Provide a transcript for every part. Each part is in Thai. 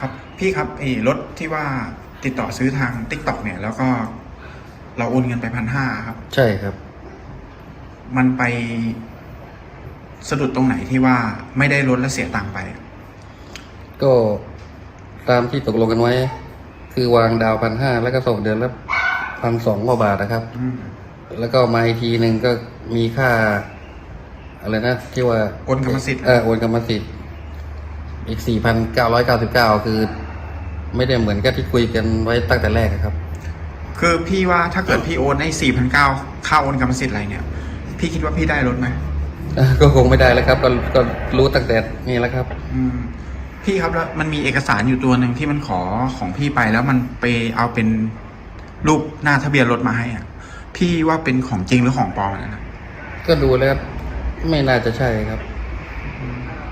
ครับพี่ครับไอ้รถที่ว่าติดต่อซื้อทาง t ิ k t o k เนี่ย แล้วก็ เราโอนเงินไปพันห้าครับ ใช่ครับ มันไปสะดุดตรงไหนที่ว่าไม่ได้ลดและเสียตังค์ไป ก็ตามที่ตกลงกันไว้ คือวางดาวพันห้าแล้วก็ส่งเดือนละพันสองกว่าบาทนะครับ อืมแล้วก็มาอีกทีหนึ่งก็มีค่า อะไรนะที่ว่าโอนกรรมสิทธิ์ เออโอนกรรมสิทธิ์ อีกสี่พันเก้าร้อยเก้าสิบเก้าคือ ไม่ได้เหมือนกับที่คุยกันไว้ตั้งแต่แรกอะครับ คือพี่ว่าถ้าเกิดพี่โอนให้สี่พันเก้าค่าโอนกรรมสิทธิ์อะไรเนี่ย พี่คิดว่าพี่ได้รถไหมก็คงไม่ได้แล้วครับก็ก็รู้ตั้งแต่นี่แล้วครับ อืม พี่ครับแล้วมันมีเอกสารอยู่ตัวหนึ่งที่มันขอของพี่ไปแล้วมันไปเอาเป็นรูปหน้าทะเบียนรถมาให้อะ พี่ว่าเป็นของจริงหรือของปลอมอันนนะก็ดูแล้วไม่น่าจะใช่ครับ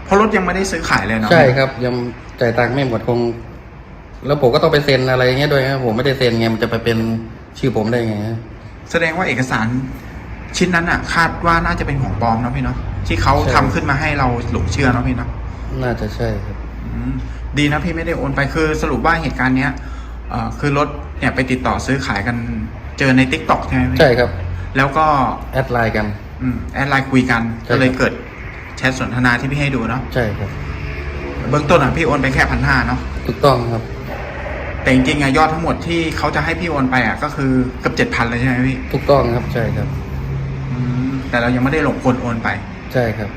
เพราะรถยังไม่ได้ซื้อขายเลยเนาะใช่ครับ ยังจ่ายตังค์ไม่หมดคง แล้วผมก็ต้องไปเซ็นอะไรอย่างเงี้ยด้วยครับผมไม่ได้เซ็นไงมันจะไปเป็นชื่อผมได้ไงฮะแสดงว่าเอกสารชิ้นนั้นอะ คาดว่าน่าจะเป็นของปลอมเนาะพี่เนาะที่เขาใช่ทำขึ้นมาให้เราหลงเชื่อเนาะพี่เนาะน่าจะใช่ครับอืมดีนะพี่ไม่ได้โอนไปคือสรุปว่าเหตุการณ์เนี้ยเอ่อคือรถเนี่ยไปติดต่อซื้อขายกันเจอในทิกตอกใช่ไหมพี่ใช่ครับ แล้วก็แอดไลน์กันอืมแอดไลน์คุยกันใช่ก็เลยครับเกิด แชทสนทนาที่พี่ให้ดูเนาะใช่ครับ เบื้องต้นอะพี่โอนไปแค่พันห้าเนาะถูกต้องครับ แต่จริงๆอะยอดทั้งหมดที่เขาจะให้พี่โอนไปอะก็คือเกือบเจ็ดพันเลยใช่ไหมพี่ถูกต้องครับใช่ครับ อืมแต่เรายังไม่ได้หลงกลโอนไป ใช่ครับ